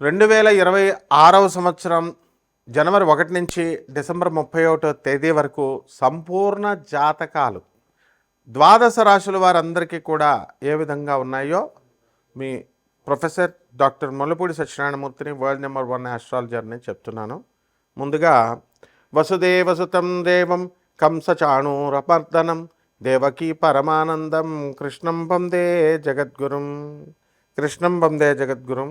రెండు వేల ఇరవై ఆరవ సంవత్సరం జనవరి ఒకటి నుంచి డిసెంబర్ ముప్పై ఒకటో తేదీ వరకు సంపూర్ణ జాతకాలు. ద్వాదశ రాశుల వారందరికీ కూడా ఏ విధంగా ఉన్నాయో మీ ప్రొఫెసర్ డాక్టర్ ముల్లపూడి సత్యనారాయణమూర్తిని వరల్డ్ నెంబర్ వన్ ఆస్ట్రాలజర్ని చెప్తున్నాను. ముందుగా వసుదేవసుతం దేవం కంసచాణూరమర్దనం దేవకీ పరమానందం కృష్ణం వందే జగద్గురుం కృష్ణం వందే జగద్గురుం.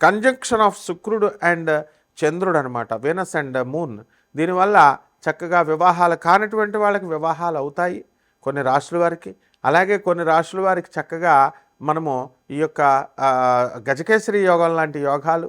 కంజంక్షన్ ఆఫ్ శుక్రుడు అండ్ చంద్రుడు అనమాట వీనస్ అండ్ మూన్ దీనివల్ల చక్కగా వివాహాలు కానటువంటి వాళ్ళకి వివాహాలు అవుతాయి కొన్ని రాశుల వారికి. అలాగే కొన్ని రాశుల వారికి చక్కగా మనము ఈ యొక్క గజకేసరి యోగం లాంటి యోగాలు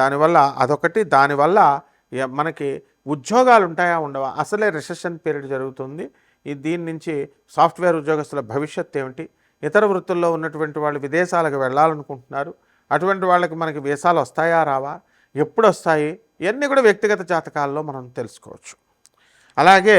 దానివల్ల అదొకటి. దానివల్ల మనకి ఉద్యోగాలు ఉంటాయా ఉండవా? అసలే రిసెషన్ పీరియడ్ జరుగుతుంది. ఈ దీని నుంచి సాఫ్ట్వేర్ ఉద్యోగస్తుల భవిష్యత్తు ఏమిటి? ఇతర వృత్తుల్లో ఉన్నటువంటి వాళ్ళు విదేశాలకు వెళ్ళాలనుకుంటున్నారు. అటువంటి వాళ్ళకి మనకి వీసాలు వస్తాయా రావా? ఎప్పుడు వస్తాయి ఇవన్నీ కూడా వ్యక్తిగత జాతకాల్లో మనం తెలుసుకోవచ్చు. అలాగే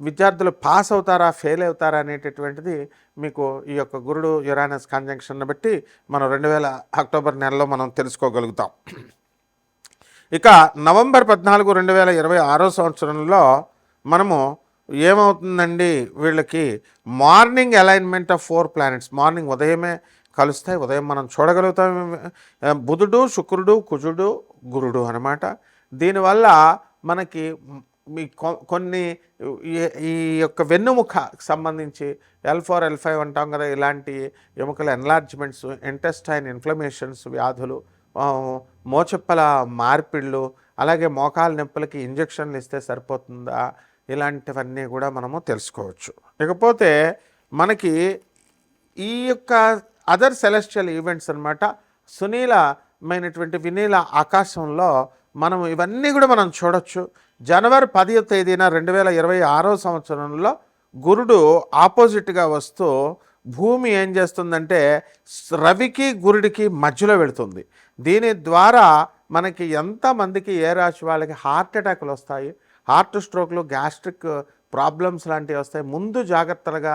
విద్యార్థులు పాస్ అవుతారా ఫెయిల్ అవుతారా అనేటటువంటిది మీకు ఈ యొక్క గురుడు యురానస్ కంజంక్షన్ బట్టి మనం రెండు వేల అక్టోబర్ నెలలో మనం తెలుసుకోగలుగుతాం. ఇక నవంబర్ పద్నాలుగు రెండు వేల ఇరవై ఆరో సంవత్సరంలో మనము ఏమవుతుందండి వీళ్ళకి morning alignment of four planets morning ఉదయమే కలుస్తాయి ఉదయం మనం చూడగలుగుతాం. బుధుడు శుక్రుడు కుజుడు గురుడు అనమాట దీనివల్ల మనకి మీ కొ- కొన్ని ఈ- ఈ యొక్క వెన్నుముఖ సంబంధించి ఎల్ ఫోర్ ఎల్ ఫైవ్ అంటాం కదా ఇలాంటి ఎముకల ఎన్లార్జ్మెంట్స్ ఇంటెస్టైన్ ఇన్ఫ్లమేషన్స్ వ్యాధులు మోచెప్పల మార్పిళ్ళు అలాగే మోకాలు నొప్పులకి ఇంజక్షన్లు ఇస్తే సరిపోతుందా? ఇలాంటివన్నీ కూడా మనము తెలుసుకోవచ్చు. ఇకపోతే మనకి ఈ యొక్క అదర్ సెలెస్టియల్ ఈవెంట్స్ అనమాట సునీలమైనటువంటి వినీల ఆకాశంలో మనం ఇవన్నీ కూడా మనం చూడొచ్చు. జనవరి పదివ తేదీన రెండు వేల ఇరవై ఆరో సంవత్సరంలో గురుడు ఆపోజిట్గా వస్తూ భూమి ఏం చేస్తుందంటే రవికి గురుడికి మధ్యలో వెళుతుంది. దీని ద్వారా మనకి ఎంతమందికి ఏ రాశి వాళ్ళకి హార్ట్ అటాక్లు వస్తాయి? హార్ట్ స్ట్రోక్లు గ్యాస్ట్రిక్ ప్రాబ్లమ్స్ లాంటివి వస్తాయి. ముందు జాగ్రత్తలుగా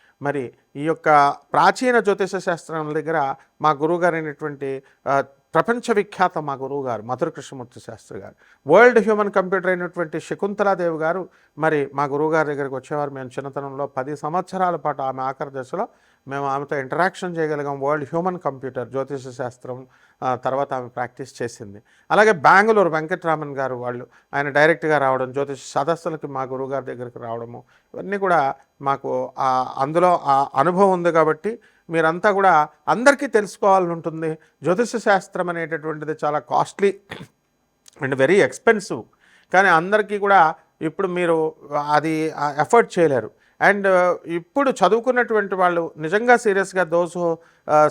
మరి ఈ యొక్క ప్రాచీన జ్యోతిష శాస్త్రం దగ్గర మా గురువుగారు ప్రపంచ విఖ్యాత మా గురువు గారు మధుర కృష్ణమూర్తి శాస్త్రి గారు. వరల్డ్ హ్యూమన్ కంప్యూటర్ అయినటువంటి శకుంతలాదేవి గారు మరి మా గురువు గారి దగ్గరికి వచ్చేవారు మేము చిన్నతనంలో పది సంవత్సరాల పాటు ఆమె ఆఖరి దశలో మేము ఆమెతో ఇంటరాక్షన్ చేయగలిగాం. వరల్డ్ హ్యూమన్ కంప్యూటర్ జ్యోతిష శాస్త్రం తర్వాత ఆమె ప్రాక్టీస్ చేసింది. అలాగే బెంగళూరు వెంకటరామన్ గారు వాళ్ళు ఆయన డైరెక్ట్గా రావడం జ్యోతిష సదస్సులకి మా గురువుగారి దగ్గరికి రావడము ఇవన్నీ కూడా మాకు అందులో ఆ అనుభవం ఉంది కాబట్టి మీరంతా కూడా అందరికీ తెలుసుకోవాలని ఉంటుంది జ్యోతిష శాస్త్రం అనేటటువంటిది చాలా కాస్ట్లీ అండ్ వెరీ ఎక్స్పెన్సివ్. కానీ అందరికీ కూడా ఇప్పుడు మీరు అది ఎఫర్ట్ చేయలేరు. అండ్ ఇప్పుడు చదువుకున్నటువంటి వాళ్ళు నిజంగా సీరియస్గా those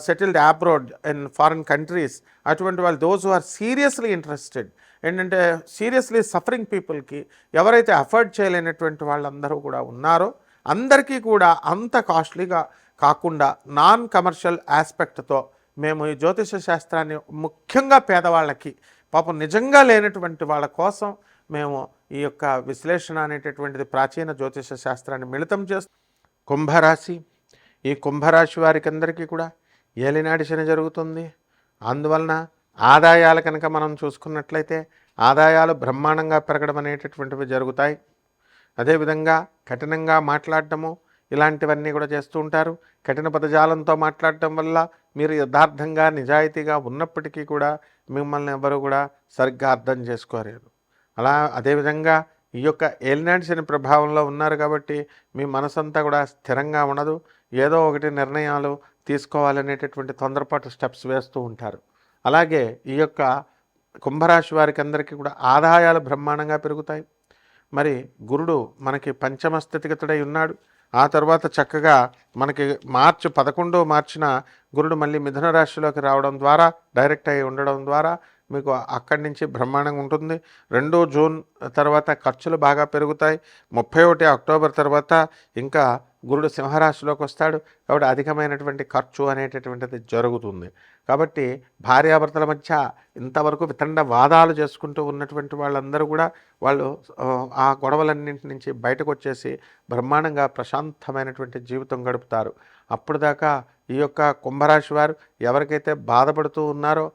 settled abroad in foreign countries అటువంటి వాళ్ళు దోస్ ఆర్ సీరియస్లీ ఇంట్రెస్టెడ్ ఏంటంటే సీరియస్లీ సఫరింగ్ పీపుల్కి ఎవరైతే అఫోర్డ్ చేయలేనటువంటి వాళ్ళందరూ కూడా ఉన్నారో అందరికీ కూడా అంత కాస్ట్లీగా కాకుండా నాన్ కమర్షియల్ ఆస్పెక్ట్తో మేము ఈ జ్యోతిష శాస్త్రాన్ని ముఖ్యంగా పేదవాళ్ళకి పాపం నిజంగా లేనటువంటి వాళ్ళ కోసం మేము ఈ యొక్క విశ్లేషణ అనేటటువంటిది ప్రాచీన జ్యోతిష శాస్త్రాన్ని మిళితం చేస్తూ కుంభరాశి. ఈ కుంభరాశి వారికి అందరికీ కూడా ఏలినాటి శని జరుగుతుంది. అందువలన ఆదాయాలు కనుక మనం చూసుకున్నట్లయితే ఆదాయాలు బ్రహ్మాండంగా పెరగడం అనేటటువంటివి జరుగుతాయి. అదేవిధంగా కఠినంగా మాట్లాడటము ఇలాంటివన్నీ కూడా చేస్తూ ఉంటారు. కఠిన పదజాలంతో మాట్లాడటం వల్ల మీరు యథార్థంగా నిజాయితీగా ఉన్నప్పటికీ కూడా మిమ్మల్ని ఎవరు కూడా సరిగ్గా అర్థం చేసుకోలేరు అలా అదేవిధంగా ఈ యొక్క ఏలినాడ్స్ అనే ప్రభావంలో ఉన్నారు కాబట్టి మీ మనసంతా కూడా స్థిరంగా ఉండదు. ఏదో ఒకటి నిర్ణయాలు తీసుకోవాలనేటటువంటి తొందరపాటు స్టెప్స్ వేస్తూ ఉంటారు. అలాగే ఈ యొక్క కుంభరాశి వారికి అందరికీ కూడా ఆదాయాలు బ్రహ్మాండంగా పెరుగుతాయి. మరి గురుడు మనకి పంచమ స్థితిగతుడై ఉన్నాడు. ఆ తర్వాత చక్కగా మనకి మార్చి పదకొండో మార్చిన గురుడు మళ్ళీ మిథున రాశిలోకి రావడం ద్వారా డైరెక్ట్ అయి ఉండడం ద్వారా మీకు అక్కడి నుంచి బ్రహ్మాండంగా ఉంటుంది. రెండో జూన్ తర్వాత ఖర్చులు బాగా పెరుగుతాయి. ముప్పై ఒకటి అక్టోబర్ తర్వాత ఇంకా గురుడు సింహరాశిలోకి వస్తాడు కాబట్టి అధికమైనటువంటి ఖర్చు అనేటటువంటిది జరుగుతుంది. కాబట్టి భార్యాభర్తల మధ్య ఇంతవరకు వితండ వాదాలు చేసుకుంటూ ఉన్నటువంటి వాళ్ళందరూ కూడా వాళ్ళు ఆ గొడవలన్నింటి నుంచి బయటకు వచ్చేసి బ్రహ్మాండంగా ప్రశాంతమైనటువంటి జీవితం గడుపుతారు. అప్పుడు దాకా ఈ యొక్క కుంభరాశి వారు ఎవరికైతే బాధపడుతూ ఉన్నారో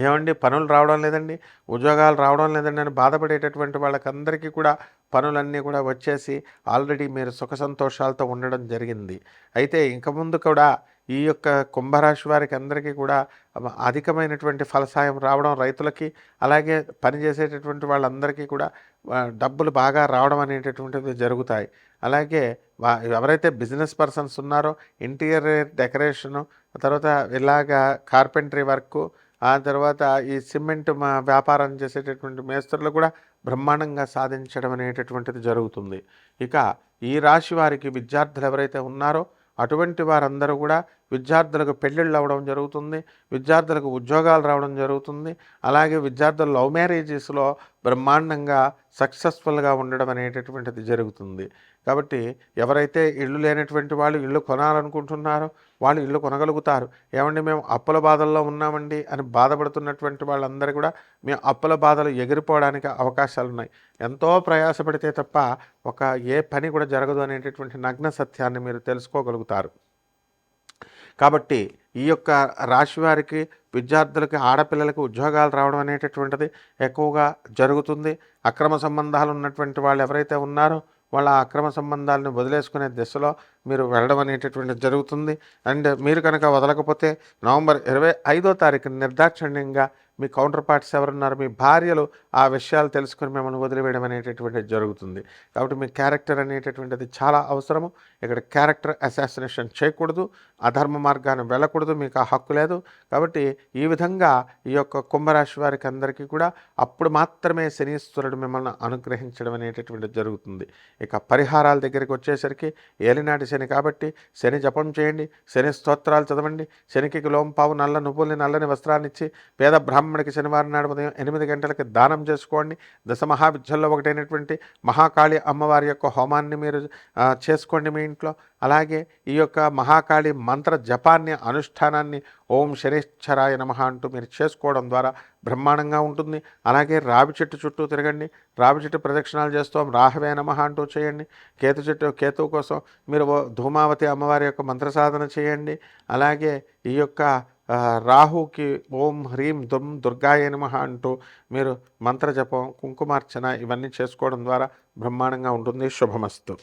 ఏమండి పనులు రావడం లేదండి ఉద్యోగాలు రావడం లేదండి అని బాధపడేటటువంటి వాళ్ళకందరికీ కూడా పనులన్నీ కూడా వచ్చేసి ఆల్రెడీ మీరు సుఖ సంతోషాలతో ఉండడం జరిగింది. అయితే ఇంక ముందు కూడా ఈ యొక్క కుంభరాశి వారికి అందరికీ కూడా అధికమైనటువంటి ఫలసాయం రావడం రైతులకి అలాగే పనిచేసేటటువంటి వాళ్ళందరికీ కూడా డబ్బులు బాగా రావడం అనేటటువంటివి జరుగుతాయి. అలాగే ఎవరైతే బిజినెస్ పర్సన్స్ ఉన్నారో ఇంటీరియర్ డెకరేషను తర్వాత ఇలాగా కార్పెంటరీ వర్క్ ఆ తర్వాత ఈ సిమెంట్ మా వ్యాపారం చేసేటటువంటి మేస్త్రులు కూడా బ్రహ్మాండంగా సాధించడం అనేటటువంటిది జరుగుతుంది. ఇక ఈ రాశి వారికి విద్యార్థులు ఎవరైతే ఉన్నారో అటువంటి వారందరూ కూడా విద్యార్థులకు పెళ్ళిళ్ళు అవ్వడం జరుగుతుంది విద్యార్థులకు ఉద్యోగాలు రావడం జరుగుతుంది అలాగే విద్యార్థులు లవ్ మ్యారేజెస్లో బ్రహ్మాండంగా సక్సెస్ఫుల్గా ఉండడం అనేటటువంటిది జరుగుతుంది. కాబట్టి ఎవరైతే ఇళ్ళు లేనటువంటి వాళ్ళు ఇల్లు కొనాలనుకుంటున్నారో వాళ్ళు ఇల్లు కొనగలుగుతారు. ఏమండి మేము అప్పుల బాధల్లో ఉన్నామండి అని బాధపడుతున్నటువంటి వాళ్ళందరూ కూడా మేము అప్పుల బాధలు ఎగిరిపోవడానికి అవకాశాలు ఉన్నాయి ఎంతో ప్రయాసపడితే తప్ప ఒక ఏ పని కూడా జరగదు అనేటటువంటి నగ్న సత్యాన్ని మీరు తెలుసుకోగలుగుతారు. కాబట్టి ఈ యొక్క రాశి వారికి విద్యార్థులకి ఆడపిల్లలకి ఉద్యోగాలు రావడం అనేటటువంటిది ఎక్కువగా జరుగుతుంది. అక్రమ సంబంధాలు ఉన్నటువంటి వాళ్ళు ఎవరైతే ఉన్నారో వాళ్ళ అక్రమ సంబంధాలను వదిలేసుకునే దిశలో మీరు వెళ్ళడం అనేటటువంటి జరుగుతుంది. అండ్ మీరు కనుక వదలకపోతే నవంబర్ ఇరవై ఐదో తారీఖు నిర్దాక్షిణ్యంగా మీ కౌంటర్ పార్ట్స్ ఎవరున్నారు మీ భార్యలు ఆ విషయాలు తెలుసుకుని మిమ్మల్ని వదిలివేయడం అనేటటువంటిది జరుగుతుంది. కాబట్టి మీ క్యారెక్టర్ అనేటటువంటిది చాలా అవసరము. ఇక్కడ క్యారెక్టర్ అసాసినేషన్ చేయకూడదు అధర్మ మార్గాన్ని వెళ్ళకూడదు మీకు ఆ హక్కు లేదు. కాబట్టి ఈ విధంగా ఈ యొక్క కుంభరాశి వారికి అందరికీ కూడా అప్పుడు మాత్రమే శనీశ్వరుడు మిమ్మల్ని అనుగ్రహించడం అనేటటువంటిది జరుగుతుంది. ఇక పరిహారాల దగ్గరికి వచ్చేసరికి ఏలినాటి శని కాబట్టి శని జపం చేయండి శని స్తోత్రాలు చదవండి శనికి లోంపావు నల్ల నువ్వుల్ని నల్లని వస్త్రాన్ని ఇచ్చి పేద బ్రాహ్మణికి శనివారం నాడు ఉదయం ఎనిమిది గంటలకి దానం చేసుకోండి. దశ మహావిద్యల్లో ఒకటైనటువంటి మహాకాళి అమ్మవారి యొక్క హోమాన్ని మీరు చేసుకోండి మీ ఇంట్లో. అలాగే ఈ యొక్క మహాకాళి మంత్ర జపాన్ని అనుష్ఠానాన్ని ఓం శనిశ్చరాయ నమ అంటూ మీరు చేసుకోవడం ద్వారా బ్రహ్మాండంగా ఉంటుంది. అలాగే రావి చెట్టు చుట్టూ తిరగండి. రావి చెట్టు ప్రదక్షిణాలు చేస్తాం రాహవే నమ అంటూ చేయండి. కేతు చెట్టు కేతు కోసం మీరు ధూమావతి అమ్మవారి యొక్క మంత్ర సాధన చేయండి. అలాగే ఈ యొక్క రాహుకి ఓం హ్రీం దుమ్ దుర్గాయ నమ అంటూ మీరు మంత్రజపం కుంకుమార్చన ఇవన్నీ చేసుకోవడం ద్వారా బ్రహ్మాండంగా ఉంటుంది. శుభమస్తు.